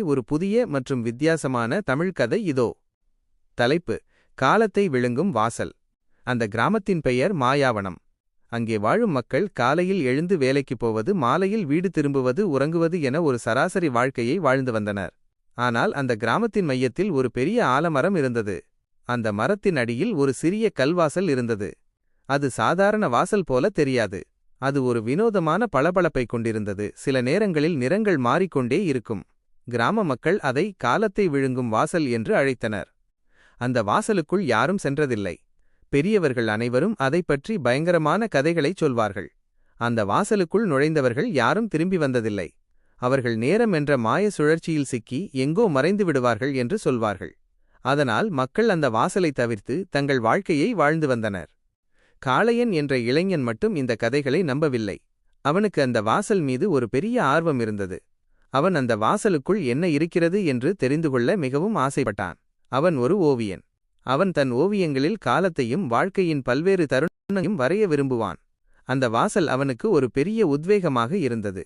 ஒரு புதிய மற்றும் வித்தியாசமான தமிழ் கதை இதோ. தலைப்பு காலத்தை விழுங்கும் வாசல். அந்த கிராமத்தின் பெயர் மாயாவனம். அங்கே வாழும் மக்கள் காலையில் எழுந்து வேலைக்குப் போவது மாலையில் வீடு திரும்புவது உறங்குவது என ஒரு சராசரி வாழ்க்கையை வாழ்ந்து வந்தனர். ஆனால் அந்த கிராமத்தின் மையத்தில் ஒரு பெரிய ஆலமரம் இருந்தது. அந்த மரத்தின் அடியில் ஒரு சிறிய கல்வாசல் இருந்தது. அது சாதாரண வாசல் போல தெரியாது. அது ஒரு வினோதமான பளபளப்பைக் கொண்டிருந்தது. சில நேரங்களில் நிறங்கள் மாறிக்கொண்டே இருக்கும். கிராம மக்கள் அதை காலத்தை விழுங்கும் வாசல் என்று அழைத்தனர். அந்த வாசலுக்குள் யாரும் சென்றதில்லை. பெரியவர்கள் அனைவரும் அதைப் பற்றி பயங்கரமான கதைகளைச் சொல்வார்கள். அந்த வாசலுக்குள் நுழைந்தவர்கள் யாரும் திரும்பி வந்ததில்லை. அவர்கள் நேரம் என்ற மாய சுழற்சியில் சிக்கி எங்கோ மறைந்து விடுவார்கள் என்று சொல்வார்கள். அதனால் மக்கள் அந்த வாசலை தவிர்த்து தங்கள் வாழ்க்கையை வாழ்ந்து வந்தனர். காளையன் என்ற இளைஞன் மட்டும் இந்த கதைகளை நம்பவில்லை. அவனுக்கு அந்த வாசல் மீது ஒரு பெரிய ஆர்வம் இருந்தது. அவன் அந்த வாசலுக்குள் என்ன இருக்கிறது என்று தெரிந்து கொள்ள மிகவும் ஆசைப்பட்டான். அவன் ஒரு ஓவியன். அவன் தன் ஓவியங்களில் காலத்தையும் வாழ்க்கையின் பல்வேறு தருணங்களையும் வரைய விரும்புவான். அந்த வாசல் அவனுக்கு ஒரு பெரிய உத்வேகமாக இருந்தது.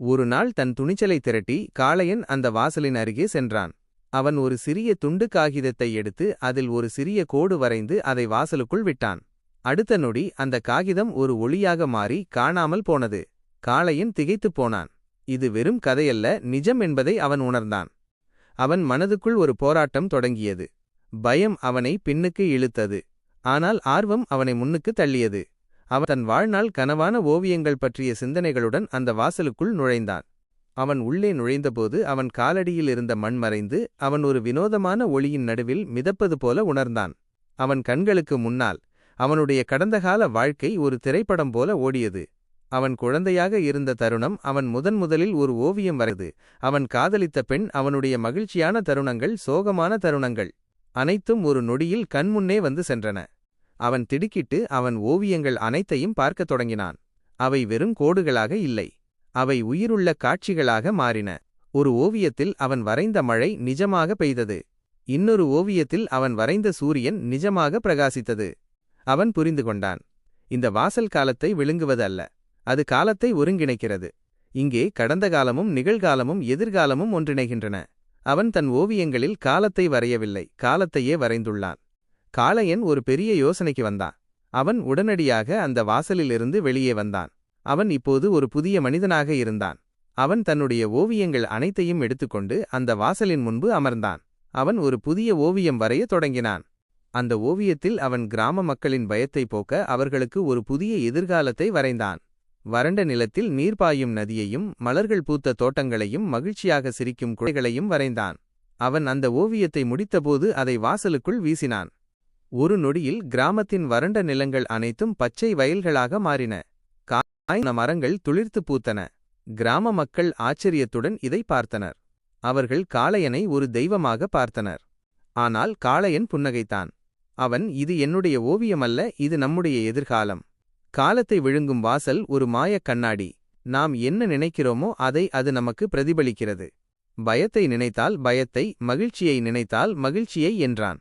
ஒரு நாள் தன் துணிச்சலை திரட்டி காளையன் அந்த வாசலின் அருகே சென்றான். அவன் ஒரு சிறிய துண்டு காகிதத்தை எடுத்து அதில் ஒரு சிறிய கோடு வரைந்து அதை வாசலுக்குள் விட்டான். அடுத்த நொடி அந்த காகிதம் ஒரு ஒளியாக மாறி காணாமல் போனது. காளையன் திகைத்துப் போனான். இது வெறும் கதையல்ல நிஜம் என்பதை அவன் உணர்ந்தான். அவன் மனதுக்குள் ஒரு போராட்டம் தொடங்கியது. பயம் அவனை பின்னுக்கு இழுத்தது. ஆனால் ஆர்வம் அவனை முன்னுக்கு தள்ளியது. அவன் தன் வாழ்நாள் கனவான ஓவியங்கள் பற்றிய சிந்தனைகளுடன் அந்த வாசலுக்குள் நுழைந்தான். அவன் உள்ளே நுழைந்தபோது அவன் காலடியில் இருந்த மண் மறைந்து அவன் ஒரு வினோதமான ஒளியின் நடுவில் மிதப்பது போல உணர்ந்தான். அவன் கண்களுக்கு முன்னால் அவனுடைய கடந்தகால வாழ்க்கை ஒரு திரைப்படம் போல ஓடியது. அவன் குழந்தையாக இருந்த தருணம் அவன் முதன் முதலில் ஒரு ஓவியம் வரைது அவன் காதலித்த பெண் அவனுடைய மகிழ்ச்சியான தருணங்கள் சோகமான தருணங்கள் அனைத்தும் ஒரு நொடியில் கண்முன்னே வந்து சென்றன. அவன் திடுக்கிட்டு அவன் ஓவியங்கள் அனைத்தையும் பார்க்கத் தொடங்கினான். அவை வெறும் கோடுகளாக இல்லை. அவை உயிருள்ள காட்சிகளாக மாறின. ஒரு ஓவியத்தில் அவன் வரைந்த மழை நிஜமாக பெய்தது. இன்னொரு ஓவியத்தில் அவன் வரைந்த சூரியன் நிஜமாக பிரகாசித்தது. அவன் புரிந்து கொண்டான். இந்த வாசல் காலத்தை விழுங்குவது அல்ல அது காலத்தை ஒருங்கிணைக்கிறது. இங்கே கடந்த காலமும் நிகழ்காலமும் எதிர்காலமும் ஒன்றிணைகின்றன. அவன் தன் ஓவியங்களில் காலத்தை வரையவில்லை காலத்தையே வரைந்துள்ளான். காளையன் ஒரு பெரிய யோசனைக்கு வந்தான். அவன் உடனடியாக அந்த வாசலிலிருந்து வெளியே வந்தான். அவன் இப்போது ஒரு புதிய மனிதனாக இருந்தான். அவன் தன்னுடைய ஓவியங்கள் அனைத்தையும் எடுத்துக்கொண்டு அந்த வாசலின் முன்பு அமர்ந்தான். அவன் ஒரு புதிய ஓவியம் வரைய தொடங்கினான். அந்த ஓவியத்தில் அவன் கிராம மக்களின் பயத்தை போக்க அவர்களுக்கு ஒரு புதிய எதிர்காலத்தை வரைந்தான். வறண்ட நிலத்தில் நீர் பாயும் நதியையும் மலர்கள் பூத்த தோட்டங்களையும் மகிழ்ச்சியாக சிரிக்கும் குழைகளையும் வரைந்தான். அவன் அந்த ஓவியத்தை முடித்தபோது அதை வாசலுக்குள் வீசினான். ஒரு நொடியில் கிராமத்தின் வறண்ட நிலங்கள் அனைத்தும் பச்சை வயல்களாக மாறின. காய்ந்த மரங்கள் துளிர்த்து பூத்தன. கிராம மக்கள் ஆச்சரியத்துடன் இதை பார்த்தனர். அவர்கள் காளையனை ஒரு தெய்வமாக பார்த்தனர். ஆனால் காளையன் புன்னகைத்தான். அவன் இது என்னுடைய ஓவியமல்ல இது நம்முடைய எதிர்காலம். காலத்தை விழுங்கும் வாசல் ஒரு மாயக் கண்ணாடி. நாம் என்ன நினைக்கிறோமோ அதை அது நமக்கு பிரதிபலிக்கிறது. பயத்தை நினைத்தால் பயத்தை மகிழ்ச்சியை நினைத்தால் மகிழ்ச்சியை என்றான்.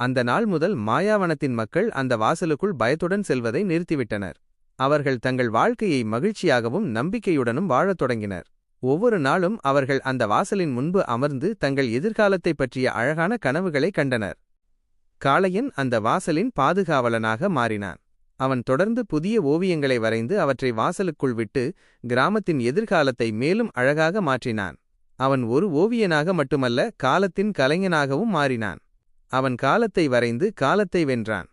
அந்த நாள் முதல் மாயாவனத்தின் மக்கள் அந்த வாசலுக்குள் பயத்துடன் செல்வதை நிறுத்திவிட்டனர். அவர்கள் தங்கள் வாழ்க்கையை மகிழ்ச்சியாகவும் நம்பிக்கையுடனும் வாழத் தொடங்கினர். ஒவ்வொரு நாளும் அவர்கள் அந்த வாசலின் முன்பு அமர்ந்து தங்கள் எதிர்காலத்தைப் பற்றிய அழகான கனவுகளை கண்டனர். காளையன் அந்த வாசலின் பாதுகாவலனாக மாறினான். அவன் தொடர்ந்து புதிய ஓவியங்களை வரைந்து அவற்றை வாசலுக்குள் விட்டு கிராமத்தின் எதிர்காலத்தை மேலும் அழகாக மாற்றினான். அவன் ஒரு ஓவியனாக மட்டுமல்ல காலத்தின் கலைஞனாகவும் மாறினான். அவன் காலத்தை வரைந்து காலத்தை வென்றான்.